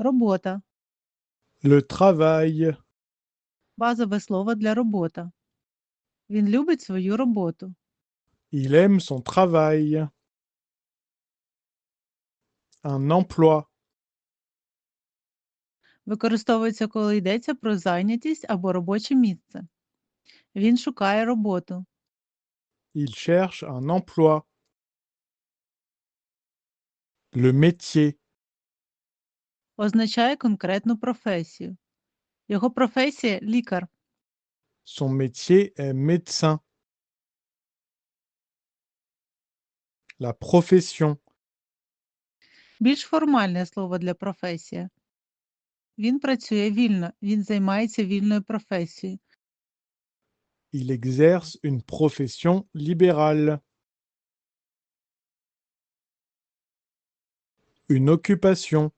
Робота. Le travail. Базове слово для робота. Він любить свою роботу. Il aime son travail. Un emploi. Використовується, коли йдеться про зайнятість або робоче місце. Він шукає роботу. Il cherche un emploi. Le métier. Означає конкретну професію. Його професія лікар. Son métier est médecin. La profession. Більш формальне слово для професія. Він працює вільно, він займається вільною професією. Il exerce une profession libérale. Une occupation.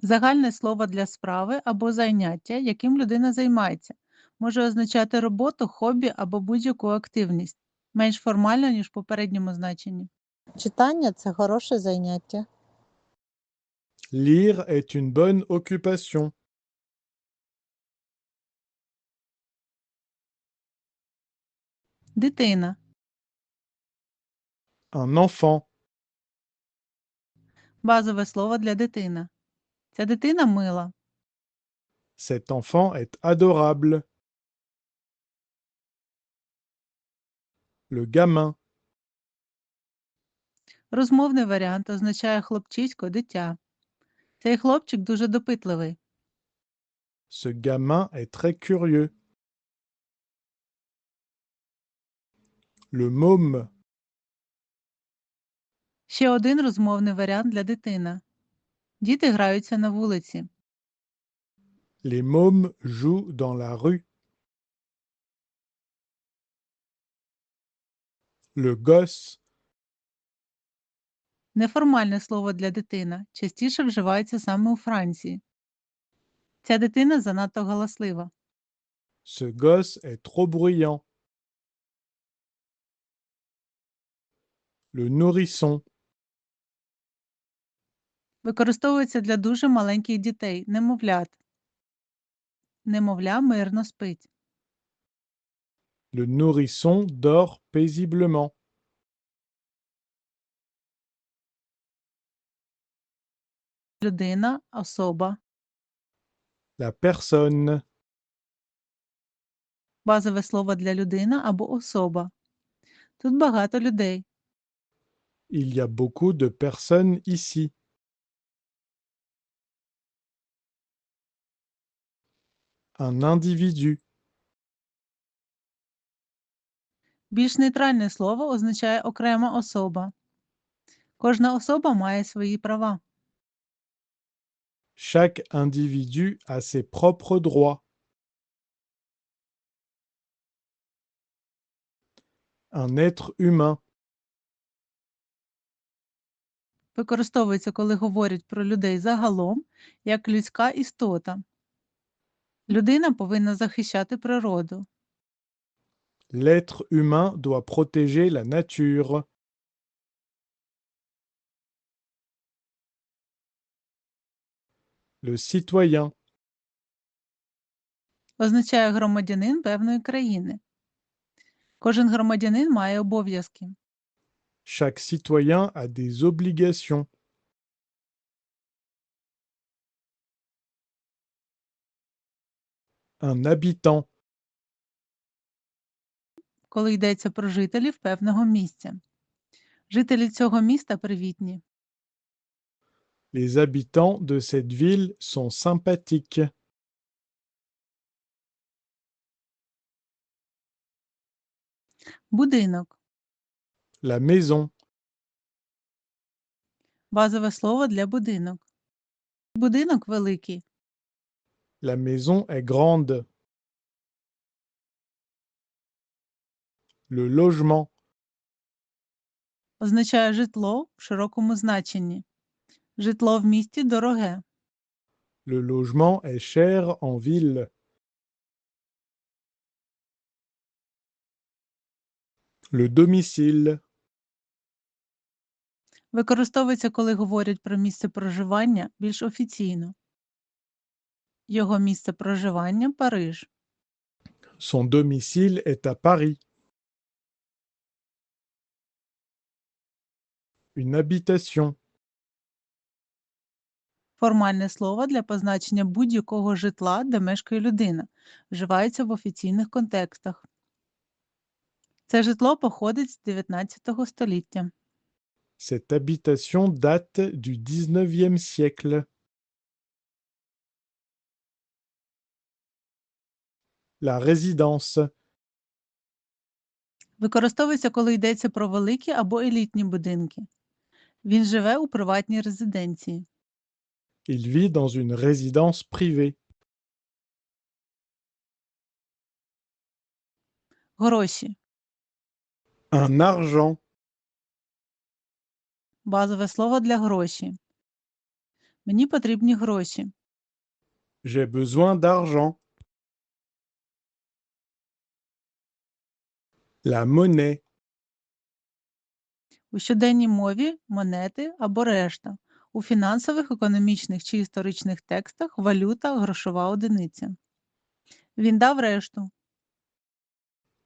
Загальне слово для справи або заняття, яким людина займається, може означати роботу, хобі або будь-яку активність, менш формально, ніж в попередньому значенні. Читання це хороше заняття. Lire est une bonne occupation. Дитина. Un enfant. Базове слово для дитина. Ця дитина мила. Cet enfant est adorable. Le gamin. Розмовний варіант означає хлопчисько, дитя. Цей хлопчик дуже допитливий. Ce gamin est très curieux. Le môme. Ще один розмовний варіант для дитина. Діти граються на вулиці. Les mômes jouent dans la rue. Le gosse. Неформальне слово для дитина частіше вживається саме у Франції. Ця дитина занадто галаслива. Ce gosse est trop bruyant. Le nourrisson. Використовується для дуже маленьких дітей, немовлят. Немовля мирно спить. Le nourrisson dort paisiblement. Людина, особа. La personne. Базове слово для людина або особа. Тут багато людей. Il y a beaucoup de personnes ici. Un individu. Більш нейтральне слово означає окрема особа. Кожна особа має свої права. Chaque individu a ses propres droits. Un être humain. Використовується, коли говорять про людей загалом, як людська істота. Людина повинна захищати природу. L'être humain doit protéger la nature. Le citoyen. Означає громадянин певної країни. Кожен громадянин має обов'язки. Chaque citoyen a des obligations. Un habitant. коли йдеться про жителів певного місця. Жителі цього міста привітні. Les habitants de cette ville sont sympathiques. Будинок La maison. базове слово для будинок. Будинок великий. La maison est grande. Le logement. Означає житло в широкому значенні. Житло в місті дороге. Le logement est cher en ville. Le domicile. Використовується, коли говорять про місце проживання більш офіційно. Його місце проживання Париж. Son domicile est à Paris. Une habitation. Формальне слово для позначення будь-якого житла, де мешкає людина, вживається в офіційних контекстах. Це житло походить з 19 століття. Cette habitation date du XIXe siècle. La résidence. Використовується, коли йдеться про великі або елітні будинки. Він живе у приватній резиденції. Il vit dans une résidence privée. Гроші. Un argent. Базове слово для гроші. Мені потрібні гроші. J'ai besoin d'argent. La monnaie. У щоденній мові монети або решта. У фінансових, економічних чи історичних текстах валюта грошова одиниця. Він дав решту.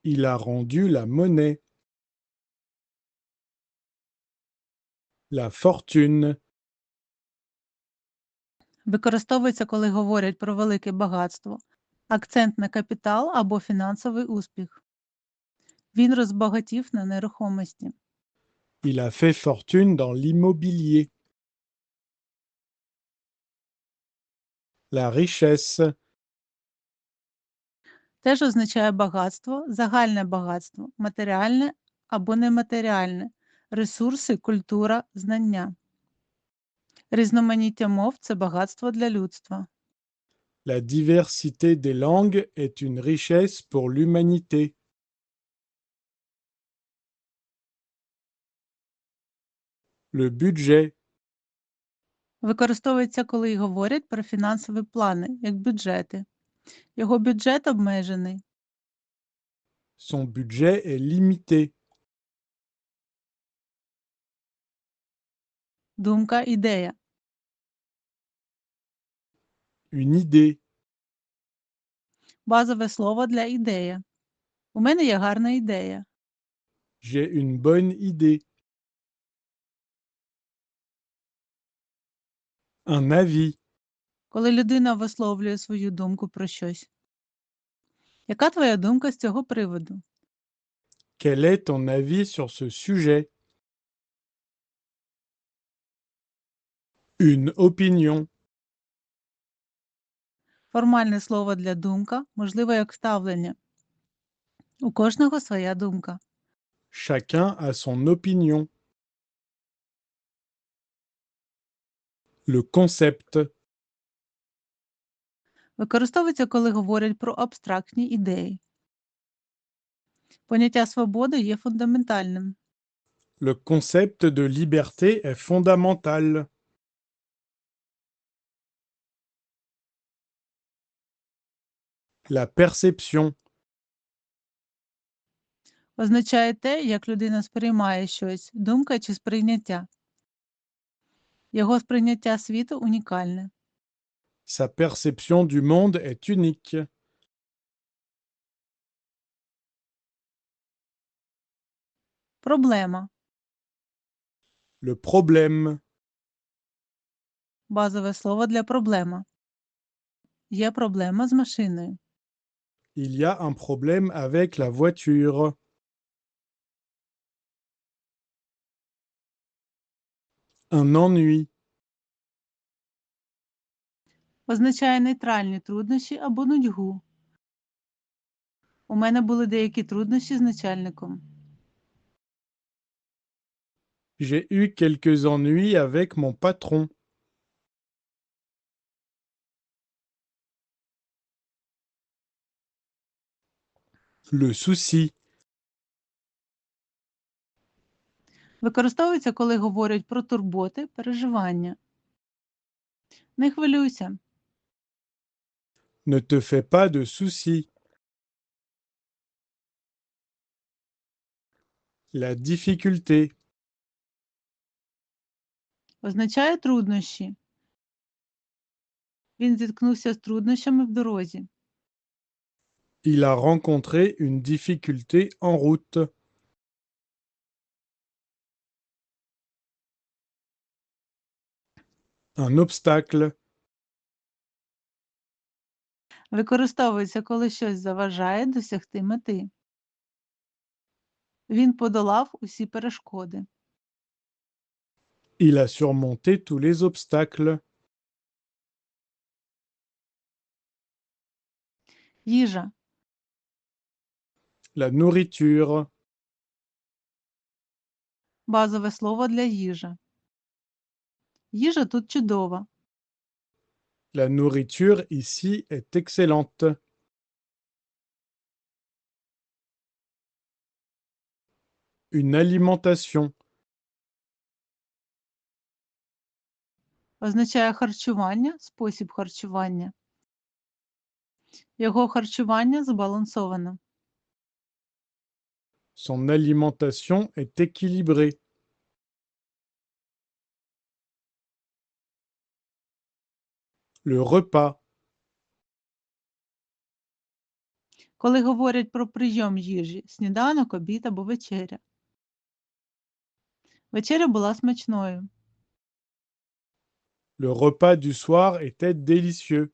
Il a rendu la monnaie. La fortune. Використовується, коли говорять про велике багатство, акцент на капітал або фінансовий успіх. Він розбагатів на нерухомості. Il a fait fortune dans l'immobilier. La richesse. Теж означає багатство, загальне багатство, матеріальне або нематеріальне, ресурси, культура, знання. Різноманіття мов це багатство для людства. La diversité des langues est une richesse pour l'humanité. Le budget. Використовується, коли й говорять про фінансові плани, як бюджети. Його бюджет обмежений. Son budget est limité. Думка, ідея. Une idée. Базове слово для ідея. У мене є гарна ідея. J'ai une bonne idée. Un avis. Коли людина висловлює свою думку про щось. Яка твоя думка з цього приводу? Quel est ton avis sur ce sujet Une opinion. Формальне слово для думка, можливо, як ставлення. У кожного своя думка. Chacun a son opinion. Le concept. Використовується, коли говорять про абстрактні ідеї. Поняття свободи є фундаментальним. Le concept de liberté est fondamental. La perception. Означає те, як людина сприймає щось, думка чи сприйняття. Його сприйняття світу унікальне. Sa perception du monde est unique. Проблема. Le problème. Базове слово для проблема. Є проблема з машиною. Il y a un problème avec la voiture. Un ennui. Означає нейтральні труднощі або нудьгу. У мене були деякі труднощі з начальником. J'ai eu quelques ennuis avec mon patron. Le souci. Використовується, коли говорять про турботи, переживання. Не хвилюйся. Ne te fais pas de soucis. La difficulté. означає труднощі. Він зіткнувся з труднощами в дорозі. Il a rencontré une difficulté en route. Un obstacle, Використовується, коли щось заважає досягти мети. Він подолав усі перешкоди. il a surmonté tous les obstacles. Їжа La nourriture, базове слово для їжа. Їжа тут чудова. la nourriture ici est excellente. Une alimentation, Означає харчування, спосіб харчування. Його харчування збалансоване. son alimentation est équilibrée. Le repas, Коли говорять про прийом їжі, сніданок, обід або вечеря. Вечеря була смачною. le repas du soir était délicieux.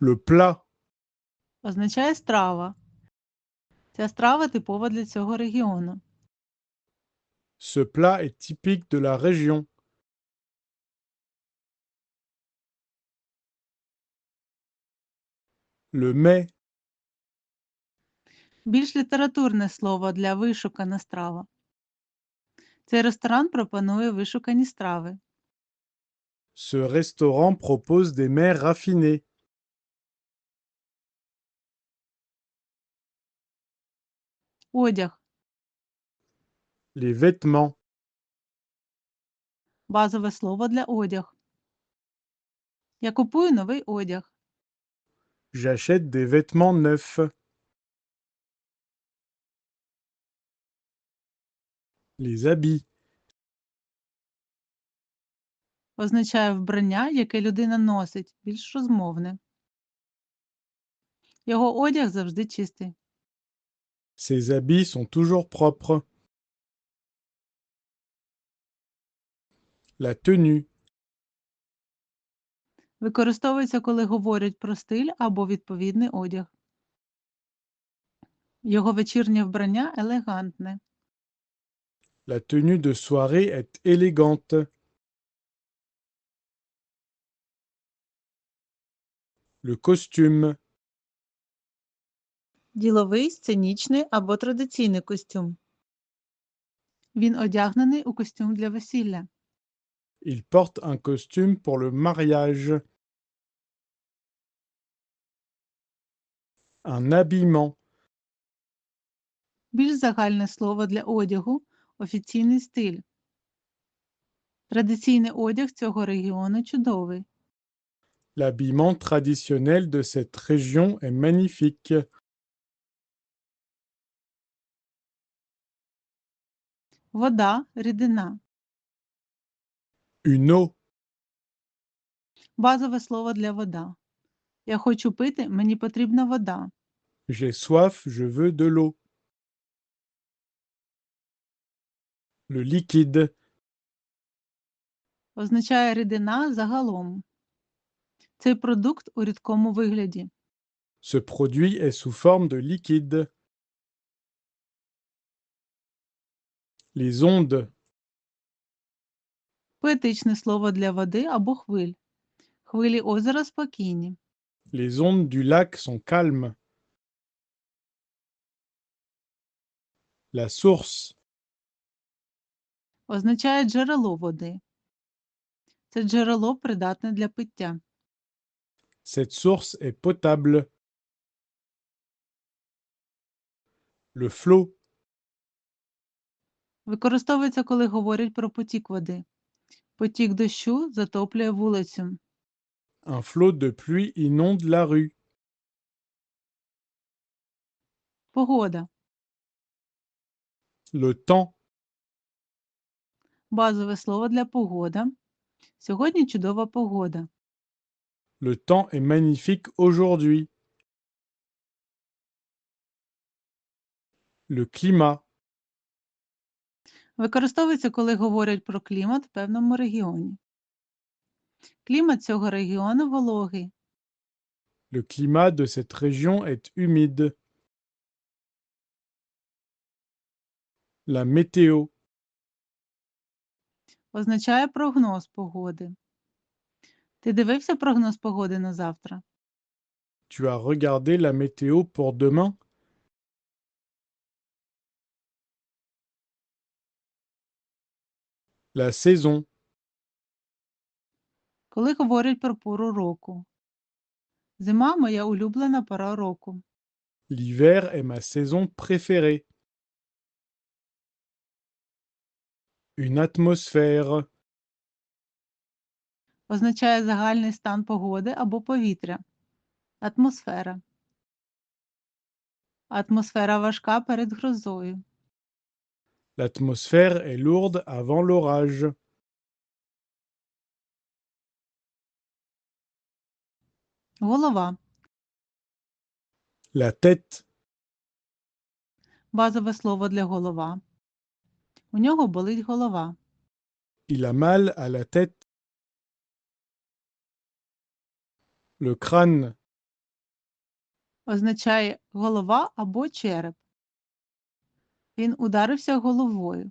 Le plat, Означає страва. Ця страва типова для цього регіону. Ce plat est typique de la région. Le mets, Більш літературне слово для вишукана страва. Цей ресторан пропонує вишукані страви. ce restaurant propose des mets raffinés. Одяг Les vêtements, базове слово для одяг. Я купую новий одяг. j'achète des vêtements neufs. Les habits, Означає вбрання, яке людина носить, більш розмовне. Його одяг завжди чистий. ces habits sont toujours propres. La tenue, Використовується, коли говорять про стиль або відповідний одяг. Його вечірнє вбрання елегантне. la tenue de soirée est élégante. Le costume, Діловий, сценічний або традиційний костюм. Він одягнений у костюм для весілля. il porte un costume pour le mariage. Un habillement, Більш загальне слово для одягу офіційний стиль. Традиційний одяг цього регіону чудовий. l'habillement traditionnel de cette région est magnifique. Вода, рідина. Une eau, Базове слово для вода. Я хочу пити, мені потрібна вода. j'ai soif, je veux de l'eau. Le liquide, Означає рідина загалом. Цей продукт у рідкому вигляді. ce produit est sous forme de liquide. Les ondes, Поетичне слово для води або хвиль. Хвилі озера спокійні. les ondes du lac sont calmes. La source, Означає джерело води. Це джерело придатне для пиття. cette source est potable. Le flot, Використовується, коли говорять про потік води. Потік дощу затоплює вулицю. un flot de pluie inonde la rue. Погода. Le temps. Базове слово для погода. Сьогодні чудова погода. Le temps est magnifique aujourd'hui. Le climat. Використовується, коли говорять про клімат в певному регіоні. Клімат цього регіону вологий. Le climat de cette région est humide. La météo. Означає прогноз погоди. Ти дивився прогноз погоди на завтра? Tu as regardé la météo pour demain La saison. Коли говорять про пору року. Зима моя улюблена пора року. L'hiver est ma saison préférée. Une atmosphère. Означає загальний стан погоди або повітря. Атмосфера. Атмосфера важка перед грозою. L'atmosphère est lourde avant l'orage. Голова. La tête. Базове слово для голова. У нього болить голова. Il a mal à la tête. Le crâne. Означає голова або череп. Він ударився головою.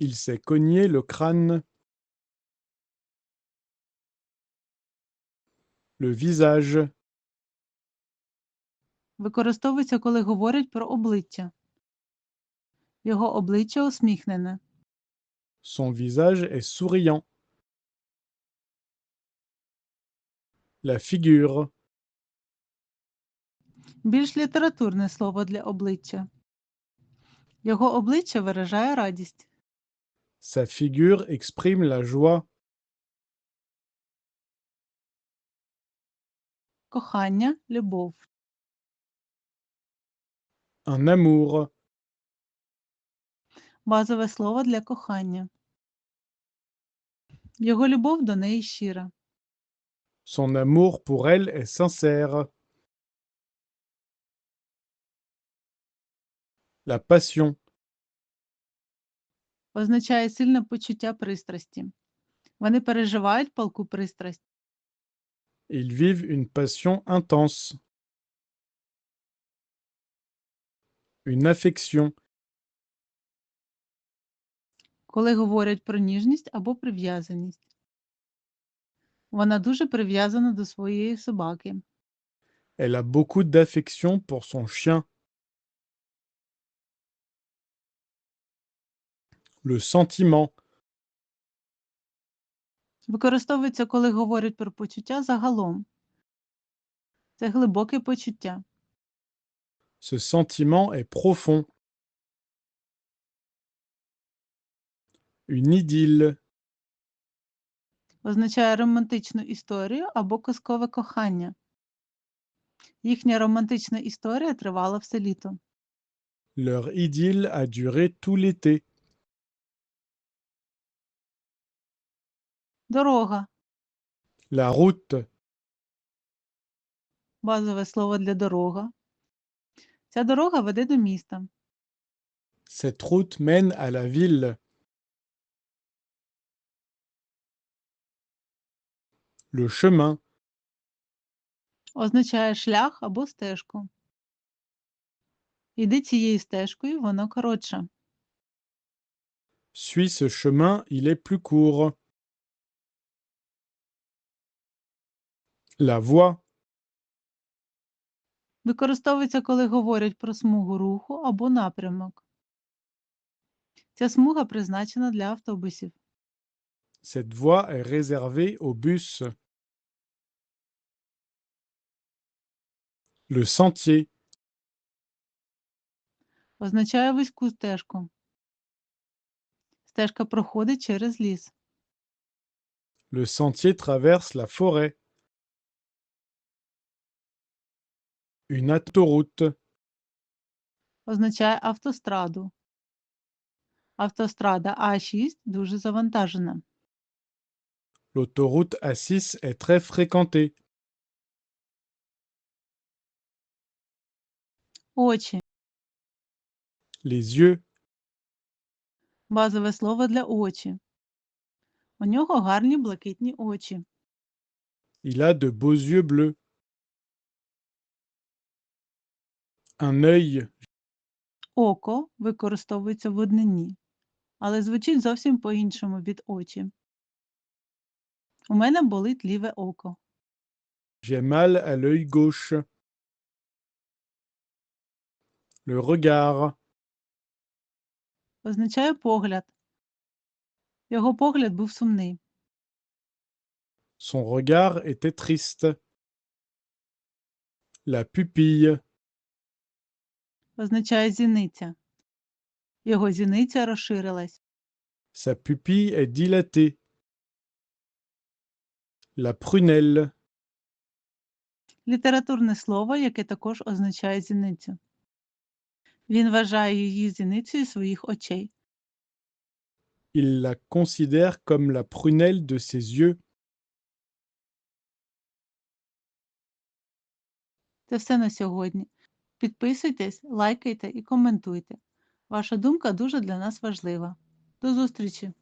Il s'est cogné le crâne. Le visage. Використовується, коли говорять про обличчя. Його обличчя усміхнене. Son visage est souriant. La figure. Більш літературне слово для обличчя. Його обличчя виражає радість. Sa figure exprime la joie. Кохання, любов. Un amour. Базове слово для кохання. Його любов до неї щира. Son amour pour elle est sincère. La passion. Означає сильне почуття пристрасті. Вони переживають палку пристрасть. Ils vivent une passion intense. Une affection. коли говорять про ніжність або прив'язаність. Вона дуже прив'язана до своєї собаки. Elle a beaucoup d'affection pour son chien. Le sentiment. Використовується, коли говорять про почуття загалом. Це глибоке почуття. Ce sentiment est profond. Une idylle. Означає романтичну історію або казкове кохання. Їхня романтична історія тривала все літо. Leur idylle a duré tout l'été. Дорога La route. базове слово для дорога. Ця дорога веде до міста. Cette route mène à la ville. Le chemin. Означає шлях або стежку. Іди цією стежкою, воно коротше. Suis ce chemin, il est plus court. La voie. Використовується, коли говорять про смугу руху або напрямок. Ця смуга призначена для автобусів. Cette voie est réservée aux bus. Le sentier. Означає вузьку стежку. Стежка проходить через ліс. Le sentier traverse la forêt. Une autoroute. Означає автостраду. Автострада А6 дуже завантажена. L'autoroute A6 est très fréquentée. Очі. Les yeux, Базове слово для очі. У нього гарні блакитні очі. il a de beaux yeux bleus. Un œil, Око використовується в однині, але звучить зовсім по-іншому від очі. У мене болить ліве око. j'ai mal à l'œil gauche. Le regard, Означає погляд. Його погляд був сумний. son regard était triste. La pupille, Означає зіниця. Його зіниця розширилась. sa pupille est dilatée. La prunelle, Літературне слово, яке також означає зіницю. Він вважає її зіницею своїх очей. il la considère comme la prunelle de ses yeux. Це все на сьогодні. Підписуйтесь, лайкайте і коментуйте. Ваша думка дуже для нас важлива. До зустрічі!